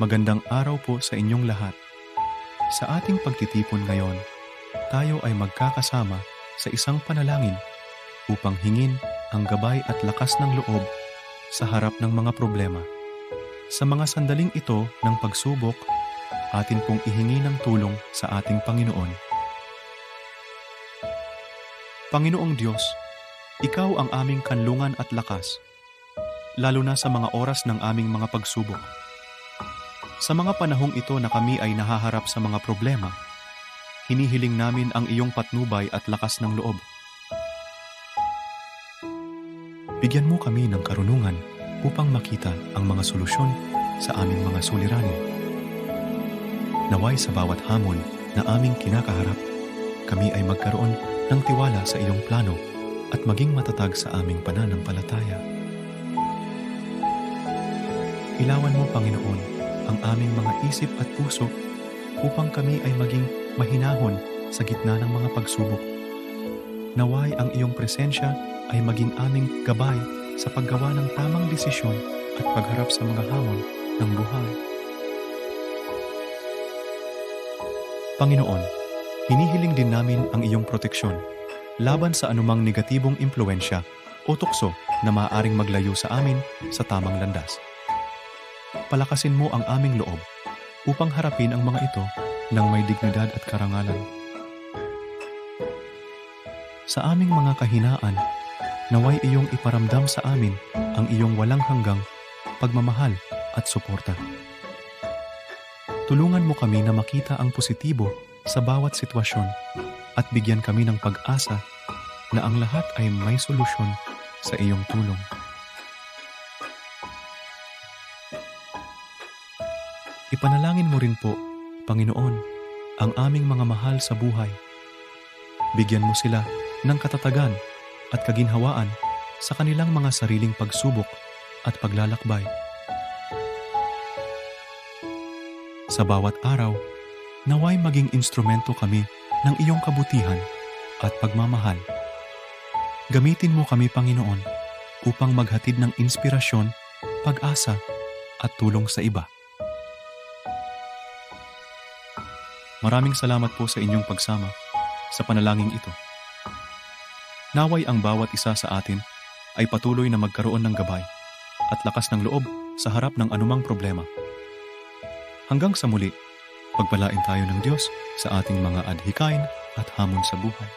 Magandang araw po sa inyong lahat. Sa ating pagtitipon ngayon, tayo ay magkakasama sa isang panalangin upang hingin ang gabay at lakas ng loob sa harap ng mga problema. Sa mga sandaling ito ng pagsubok, atin pong ihingi ng tulong sa ating Panginoon. Panginoong Diyos, Ikaw ang aming kanlungan at lakas, lalo na sa mga oras ng aming mga pagsubok. Sa mga panahong ito na kami ay nahaharap sa mga problema, hinihiling namin ang iyong patnubay at lakas ng loob. Bigyan mo kami ng karunungan upang makita ang mga solusyon sa aming mga suliranin. Naway sa bawat hamon na aming kinakaharap, kami ay magkaroon ng tiwala sa iyong plano at maging matatag sa aming pananampalataya. Ilawan mo, Panginoon, ang aming mga isip at puso upang kami ay maging mahinahon sa gitna ng mga pagsubok. Naway ang iyong presensya ay maging aming gabay sa paggawa ng tamang desisyon at pagharap sa mga hamon ng buhay. Panginoon, hinihiling din namin ang iyong proteksyon laban sa anumang negatibong impluensya o tukso na maaaring maglayo sa amin sa tamang landas. Palakasin mo ang aming loob upang harapin ang mga ito ng may dignidad at karangalan. Sa aming mga kahinaan, naway iyong iparamdam sa amin ang iyong walang hanggang pagmamahal at suporta. Tulungan mo kami na makita ang positibo sa bawat sitwasyon at bigyan kami ng pag-asa na ang lahat ay may solusyon sa iyong tulong. Ipanalangin mo rin po, Panginoon, ang aming mga mahal sa buhay. Bigyan mo sila ng katatagan at kaginhawaan sa kanilang mga sariling pagsubok at paglalakbay. Sa bawat araw, naway maging instrumento kami ng iyong kabutihan at pagmamahal. Gamitin mo kami, Panginoon, upang maghatid ng inspirasyon, pag-asa at tulong sa iba. Maraming salamat po sa inyong pagsama sa panalangin ito. Naway ang bawat isa sa atin ay patuloy na magkaroon ng gabay at lakas ng loob sa harap ng anumang problema. Hanggang sa muli, pagpalain tayo ng Diyos sa ating mga adhikain at hamon sa buhay.